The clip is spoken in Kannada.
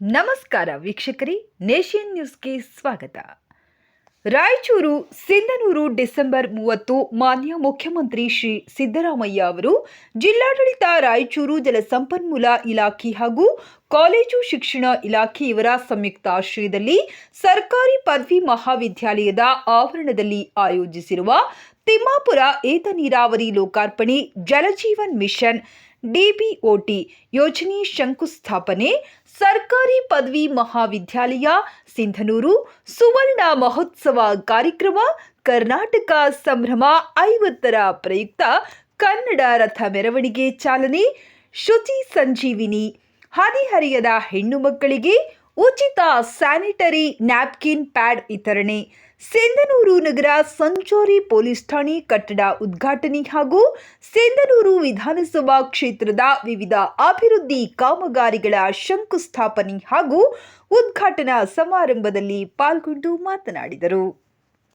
ನಮಸ್ಕಾರ ವೀಕ್ಷಕರಿ, ನೇಷಿಯನ್ ನ್ಯೂಸ್ಗೆ ಸ್ವಾಗತ. ರಾಯಚೂರು, ಸಿಂಧನೂರು, ಡಿಸೆಂಬರ್ ಮೂವತ್ತು ಮಾನ್ಯ ಮುಖ್ಯಮಂತ್ರಿ ಶ್ರೀ ಸಿದ್ದರಾಮಯ್ಯ ಅವರು ಜಿಲ್ಲಾಡಳಿತ ರಾಯಚೂರು ಜಲಸಂಪನ್ಮೂಲ ಇಲಾಖೆ ಹಾಗೂ ಕಾಲೇಜು ಶಿಕ್ಷಣ ಇಲಾಖೆಯವರ ಸಂಯುಕ್ತಾಶ್ರಯದಲ್ಲಿ ಸರ್ಕಾರಿ ಪದವಿ ಮಹಾವಿದ್ಯಾಲಯದ ಆವರಣದಲ್ಲಿ ಆಯೋಜಿಸಿರುವ ತಿಮ್ಮಾಪುರ ಏತ ನೀರಾವರಿ ಲೋಕಾರ್ಪಣೆ ಜಲಜೀವನ್ ಮಿಷನ್ ಡಿಬಿಒಟಿ ಯೋಜನೆ ಶಂಕುಸ್ಥಾಪನೆ, ಸರ್ಕಾರಿ ಪದವಿ ಮಹಾವಿದ್ಯಾಲಯ, ಸಿಂಧನೂರು, ಸುವರ್ಣ ಮಹೋತ್ಸವ ಕಾರ್ಯಕ್ರಮ, ಕರ್ನಾಟಕ ಸಂಭ್ರಮ ಐವತ್ತರ ಪ್ರಯುಕ್ತ ಕನ್ನಡ ರಥ ಮೆರವಣಿಗೆ ಚಾಲನೆ, ಶುಚಿ ಸಂಜೀವಿನಿ, ಹದಿಹರೆಯದ ಹೆಣ್ಣು ಮಕ್ಕಳಿಗೆ ಉಚಿತ ಸ್ಯಾನಿಟರಿ ನ್ಯಾಪ್ಕಿನ್ ಪ್ಯಾಡ್ ವಿತರಣೆ. ಸಿಂಧನೂರು ನಗರ ಸಂಚಾರಿ ಪೊಲೀಸ್ ಠಾಣೆ ಕಟ್ಟಡ ಉದ್ಘಾಟನೆ ಹಾಗೂ ಸಿಂಧನೂರು ವಿಧಾನಸಭಾ ಕ್ಷೇತ್ರದ ವಿವಿಧ ಅಭಿವೃದ್ಧಿ ಕಾಮಗಾರಿಗಳ ಶಂಕುಸ್ಥಾಪನೆ ಹಾಗೂ ಉದ್ಘಾಟನಾ ಸಮಾರಂಭದಲ್ಲಿ ಪಾಲ್ಗೊಂಡು ಮಾತನಾಡಿದರು.